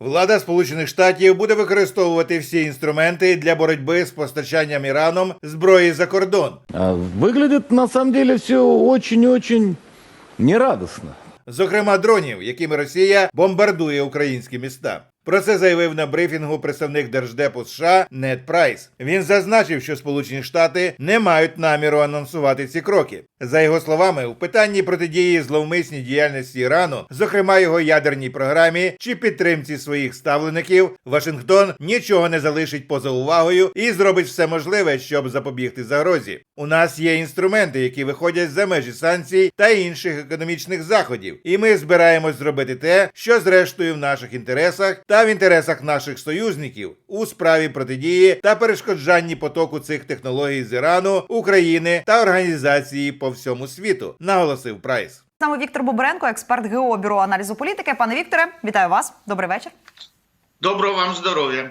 Влада Сполучених Штатів буде використовувати всі інструменти для боротьби з постачанням Іраном зброї за кордон. Виглядить на самом деле все очень-очень нерадостно. зокрема дронів, якими Росія бомбардує українські міста. Про це заявив на брифінгу представник держдепу США Нед Прайс. Він зазначив, що Сполучені Штати не мають наміру анонсувати ці кроки. За його словами, у питанні протидії зловмисній діяльності Ірану, зокрема його ядерній програмі чи підтримці своїх ставлеників, Вашингтон нічого не залишить поза увагою і зробить все можливе, щоб запобігти загрозі. У нас є інструменти, які виходять за межі санкцій та інших економічних заходів, і ми збираємось зробити те, що зрештою в наших інтересах та в інтересах наших союзників у справі протидії та перешкоджанні потоку цих технологій з Ірану, України та організації по всьому світу, наголосив Прайс. Саме Віктор Бобренко, експерт ГО бюро аналізу політики. Пане Вікторе, вітаю вас. Добрий вечір. Доброго вам здоров'я.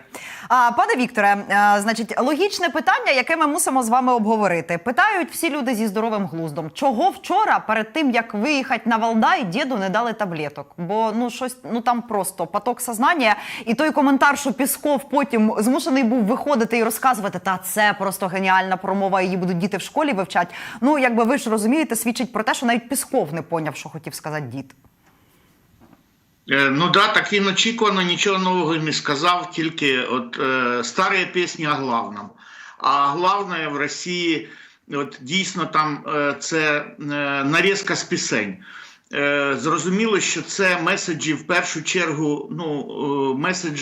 Пане Вікторе, значить, логічне питання, яке ми мусимо з вами обговорити. Питають всі люди зі здоровим глуздом, чого вчора перед тим як виїхати на Валдай, діду не дали таблеток? Бо ну щось ну там просто поток сознання. І той коментар, що Пісков потім змушений був виходити і розказувати, та це просто геніальна промова, її будуть діти в школі вивчати. Ну якби ви ж розумієте, свідчить про те, що навіть Пісков не поняв, що хотів сказати дід. Е, Ну да, так він очікувано нічого нового не сказав, тільки от е, старі пісні о главном. А головне в Росії, от дійсно там е, це е, нарізка з пісень. Е, зрозуміло, що це меседжі в першу чергу. Ну е, меседж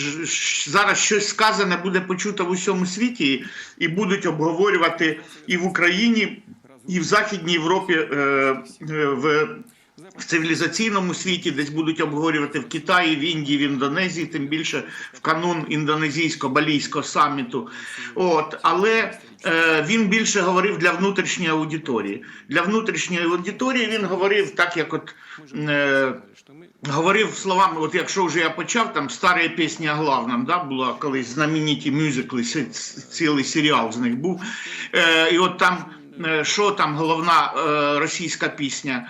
зараз щось сказане буде почуто в усьому світі, і будуть обговорювати і в Україні, і в Західній Європі е, е, в в цивілізаційному світі, десь будуть обговорювати в Китаї, в Індії, в Індонезії, тим більше в канун індонезійсько-балійського саміту. От але е, він більше говорив для внутрішньої аудиторії. Для внутрішньої аудиторії він говорив так, як от. Е, Говорив словами, от якщо вже я почав, там старі пісні о да, була колись знамениті мюзикли, цілий серіал з них був. Е, і от там, е, що там головна е, російська пісня,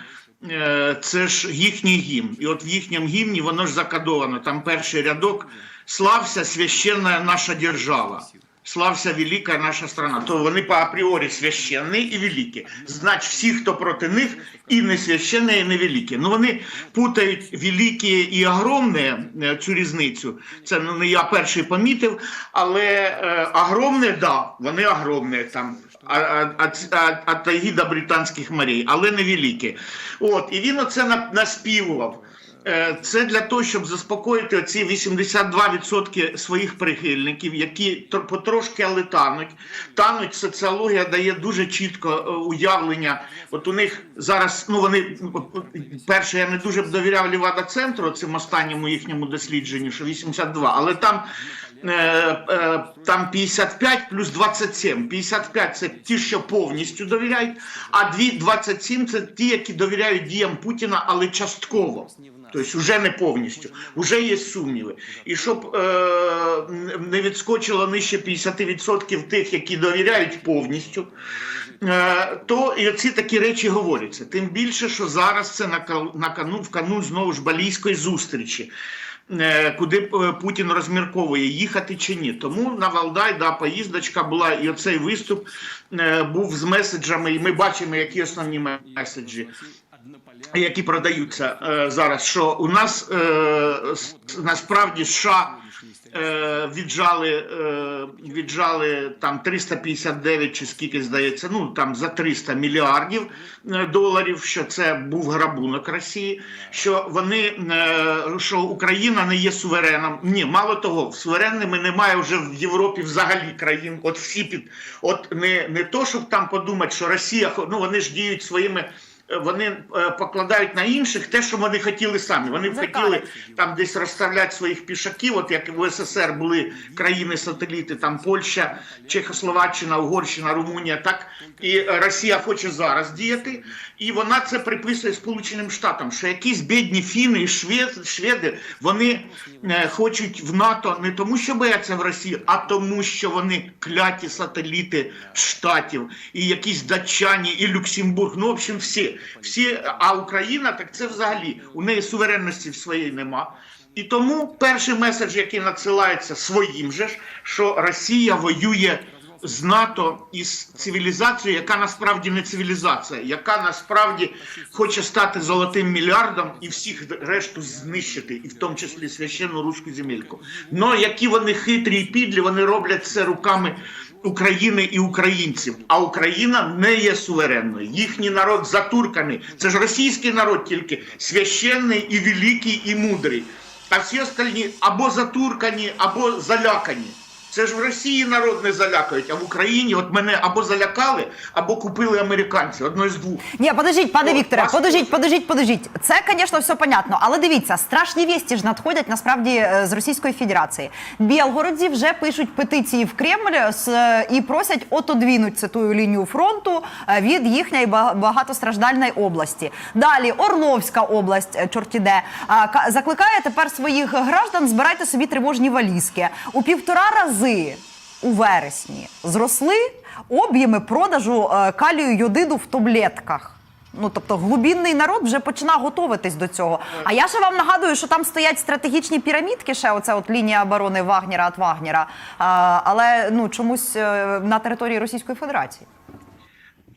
це ж їхній гімн. І от в їхньому гімні воно ж закодовано. Там перший рядок Слався священна наша держава. Слався велика наша страна. То вони по апріорі священні і великі. Значить, всі, хто проти них, і не священні, і не великі. Ну вони путають великі і огромне е, цю різницю. Це ну, не я перший помітив, але е, огромне, да, вони огромне там. А, а, а, ц- а, а тайги до британських морей, але не великі. От, і він оце наспівував. Е, Це для того, щоб заспокоїти оці 82% своїх прихильників, які потрошки але тануть. Тануть соціологія дає дуже чітко е, уявлення. От у них зараз, ну вони перше, я не дуже б довіряв Лівада центру цим останньому їхньому дослідженню, що 82, але там. Е, е, Там 55 плюс 27. 55 – це ті, що повністю довіряють, а дві 27 – це ті, які довіряють діям Путіна, але частково. Тобто вже не повністю, вже є сумніви. І щоб е, не відскочило нижче 50% тих, які довіряють повністю, е, то і ці такі речі говоряться. Тим більше, що зараз це на, на канун, в канун знову ж балійської зустрічі. Е, Куди е, Путін розмірковує їхати чи ні, тому на Валдай да поїздочка була, і оцей виступ е, був з меседжами, і ми бачимо, які основні меседжі які продаються е, зараз, що у нас е, насправді США е, віджали, е, віджали там 359 чи скільки здається, ну там за 300 мільярдів е, доларів, що це був грабунок Росії, що вони е, що Україна не є сувереном. Ні, мало того, суверенними немає вже в Європі взагалі країн. От всі під от не, не то, щоб там подумати, що Росія ну вони ж діють своїми. Е, Вони е, покладають на інших те, що вони хотіли самі. Вони б хотіли там десь розставляти своїх пішаків, от як в СССР були країни-сателіти, там Польща, Чехословаччина, Угорщина, Румунія, так і Росія хоче зараз діяти, і вона це приписує Сполученим Штатам, що якісь бідні фіни і швед, шведи вони е, хочуть в НАТО не тому, що бояться в Росії, а тому, що вони кляті сателіти штатів, і якісь датчані, і Люксембург. Ну, в общем, всі, всі. А Україна, так це взагалі у неї суверенності в своєї нема. І тому перший меседж, який надсилається своїм же ж, що Росія воює з НАТО і з цивілізацією, яка насправді не цивілізація, яка насправді хоче стати золотим мільярдом і всіх решту знищити, і в тому числі священну руську земельку. Но які вони хитрі і підлі, вони роблять це руками України і українців. А Україна не є суверенною. Їхній народ затурканий. Це ж російський народ, тільки священний і великий, і мудрий. А всі остальні або затуркані, або залякані. Це ж в Росії народ не залякають, а в Україні от мене або залякали, або купили американці. Одно з двох. Ні, подождіть, пане О, Вікторе, дуже. подождіть, подождіть. Це, звісно, все понятно. Але дивіться, страшні вісті ж надходять насправді е, з Російської Федерації. Білгородці вже пишуть петиції в Кремль з, е, і просять отодвинуть цитую лінію фронту е, від їхньої багатостраждальної області. Далі Орловська область, е, чорті де, закликає тепер своїх граждан збирайте собі тривожні валізки. У півтора рази у вересні зросли об'єми продажу е, калію йодиду в таблетках. Ну тобто глубінний народ вже починає готуватись до цього. А я ще вам нагадую, що там стоять стратегічні пірамідки. Ще оця от лінія оборони Вагнера від Вагнера. А, але ну чомусь е, на території Російської Федерації.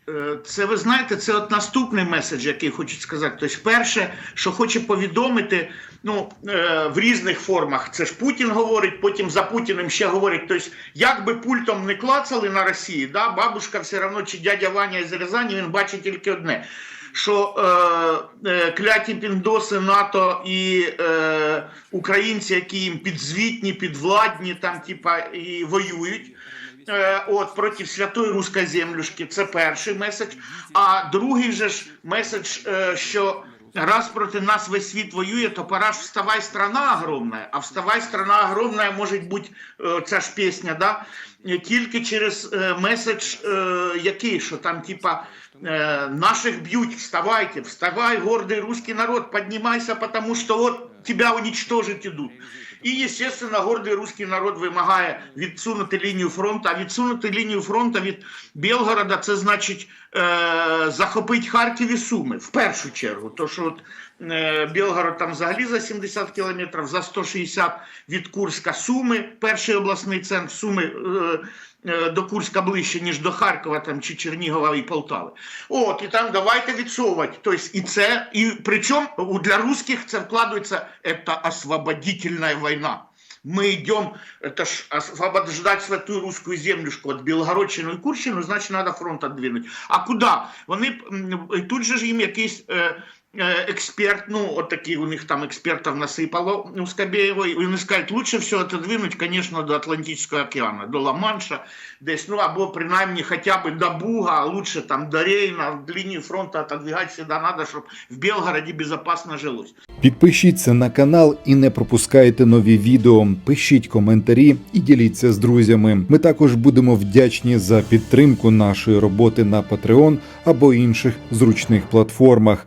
Е, Це ви знаєте, це от наступний меседж, який хочу сказати. Тобто, перше, що хоче повідомити, ну е, в різних формах. Це ж Путін говорить, потім за Путіним ще говорить. Тобто, як би пультом не клацали на Росії, да, бабушка все одно чи дядя Ваня із Рязані, він бачить тільки одне. Що е, е, кляті піндоси НАТО і е, українці, які їм підзвітні, підвладні, там типа і воюють. Е, От проти святої руської землюшки, це перший меседж. А другий же ж меседж, е, що раз проти нас весь світ воює, то пора ж вставай, страна огромна. А вставай, страна огромна може бути е, ця ж пісня, да? тільки через е, меседж, е, який, що там, типа, наших б'ють, вставайте, вставай, гордий русский народ, піднімайся, тому що от тебя уничтожить ідуть. І, естественно, гордий русский народ вимагає відсунути лінію фронту. А відсунути лінію фронту від Білгорода це значить е, захопити Харків і Суми в першу чергу. То що от, е, Білгород там взагалі за 70 кілометрів, за 160 від Курська Суми, перший обласний центр Суми. Е, е, до Курська ближче, ніж до Харкова там, чи Чернігова і Полтави. От, і там давайте відсовувати. Тобто, і це, і причому для русских це вкладається, це освободительна війна. Мы идем, это ж освобождать святую русскую землюшку от Білгородщину і Курщину, значить треба фронт отдвинуть. А куди? Вони тут же ж їм якийсь е, експерт, ну от такий у них там експертів насипало у Скабєєва, і вони скажуть, лучше все отодвинуть, звісно, до Атлантичного океану, до Ла-Манша, десь, ну або принаймні хоча б до Буга, а лучше там до Рейна, в лінію фронту отодвигать всегда треба, щоб в Білгороді безпечно жилось. Підпишіться на канал і не пропускайте нові відео. Пишіть коментарі і діліться з друзями. Ми також будемо вдячні за підтримку нашої роботи на Patreon або інших зручних платформах.